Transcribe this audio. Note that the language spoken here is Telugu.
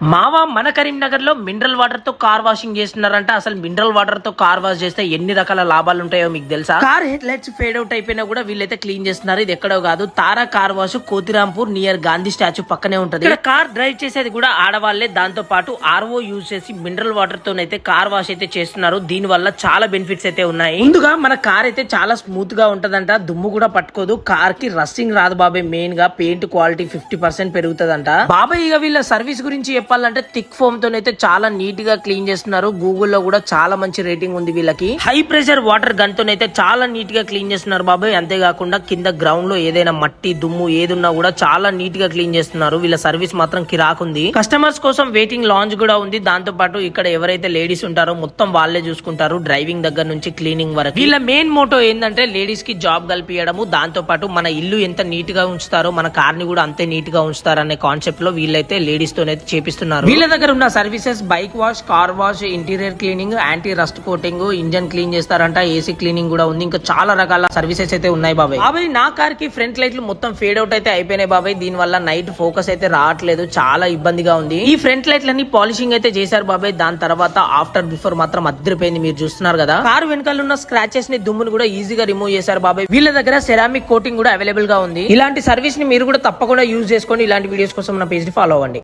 మావా మన కరీంనగర్లో మినరల్ వాటర్తో కార్ వాషింగ్ చేస్తున్నారంట. అసలు మినరల్ వాటర్తో కార్ వాష్ చేస్తే ఎన్ని రకాల లాభాలు ఉంటాయో మీకు తెలుసా? Car head lights fade out అయిపోయినా కూడా వీళ్ళైతే క్లీన్ చేస్తున్నారు. ఇది ఎక్కడో కాదు. Tara car wash Kothirampur near Gandhi statue పక్కనే ఉంటది. ఇక్కడ కార్ డ్రైవ్ చేసేది కూడా ఆడవాళ్ళే దాంతో పాటు ఆర్ఓ యూజ్ చేసి మినరల్ వాటర్ తోనైతే కార్ వాష్ అయితే చేస్తున్నారు. దీని వల్ల చాలా బెనిఫిట్స్ అయితే ఉన్నాయి. ముందుగా మన కార్ అయితే చాలా స్మూత్గా ఉంటదంట. దుమ్ము కూడా పట్టుకోదు. కార్కి రస్సింగ్ రాదు బాబాయ్. మెయిన్గా పెయింట్ క్వాలిటీ ఫిఫ్టీ పర్సెంట్ పెరుగుతుందంట. బాబాయ్ ఇక వీళ్ళ సర్వీస్ గురించి చెప్పాలంటే థిక్ ఫోమ్ తోనైతే చాలా నీట్గా క్లీన్ చేస్తున్నారు. గూగుల్లో కూడా చాలా మంచి రేటింగ్ ఉంది వీళ్ళకి. హై ప్రెషర్ వాటర్ గన్ తోనైతే చాలా నీట్గా క్లీన్ చేస్తున్నారు బాబాయ్. అంతేకాకుండా కింద గ్రౌండ్లో ఏదైనా మట్టి దుమ్ము ఏదున్నా కూడా చాలా నీట్గా క్లీన్ చేస్తున్నారు. వీళ్ళ సర్వీస్ మాత్రం కిరాకుంది కస్టమర్స్ కోసం వెయిటింగ్ లాంజ్ కూడా ఉంది. దాంతో పాటు ఇక్కడ ఎవరైతే లేడీస్ ఉంటారో మొత్తం వాళ్ళే చూసుకుంటారు. డ్రైవింగ్ దగ్గర నుంచి క్లీనింగ్ వరకు. వీళ్ళ మెయిన్ మోటో ఏంటంటే లేడీస్కి జాబ్ కల్పించడము దాంతో పాటు మన ఇల్లు ఎంత నీట్గా ఉంచుతారో మన కార్ని కూడా అంతే నీట్గా ఉంచుతారు అనే కాన్సెప్ట్లో వీళ్ళైతే లేడీస్ తోనైతే చేపిస్తున్నారు వీళ్ళ దగ్గర ఉన్న services bike wash car wash interior cleaning anti rust coating engine clean చేస్తారంట ఏసీ క్లీనింగ్ కూడా ఉంది. ఇంకా చాలా రకాల సర్వీసెస్ అయితే ఉన్నాయి బాబాయ్. బాబాయ్ నా కార్కి ఫ్రంట్ లైట్లు మొత్తం ఫేడ్ అవుట్ అయితే అయిపోయినాయి బాబాయ్. దీని వల్ల నైట్ ఫోకస్ అయితే రావట్లేదు చాలా ఇబ్బందిగా ఉంది. ఈ ఫ్రంట్ లైట్లన్నీ పాలిషింగ్ అయితే చేశారు బాబాయ్. దాని తర్వాత ఆఫ్టర్ బిఫోర్ మాత్రం అద్దరిపోయింది మీరు చూస్తున్నారు కదా. కారు వెనకాల ఉన్న స్క్రాచెస్ని దుమ్మును కూడా ఈజీగా రిమూవ్ చేశారు బాబాయ్. వీళ్ళ దగ్గర సెరామిక్ కోటింగ్ కూడా అవైలబుల్గా ఉంది. ఇలాంటి సర్వీస్ని మీరు కూడా తప్పకుండా యూజ్ చేసుకోండి ఇలాంటి వీడియోస్ కోసం మన పేజ్ని ఫాలో అవ్వండి.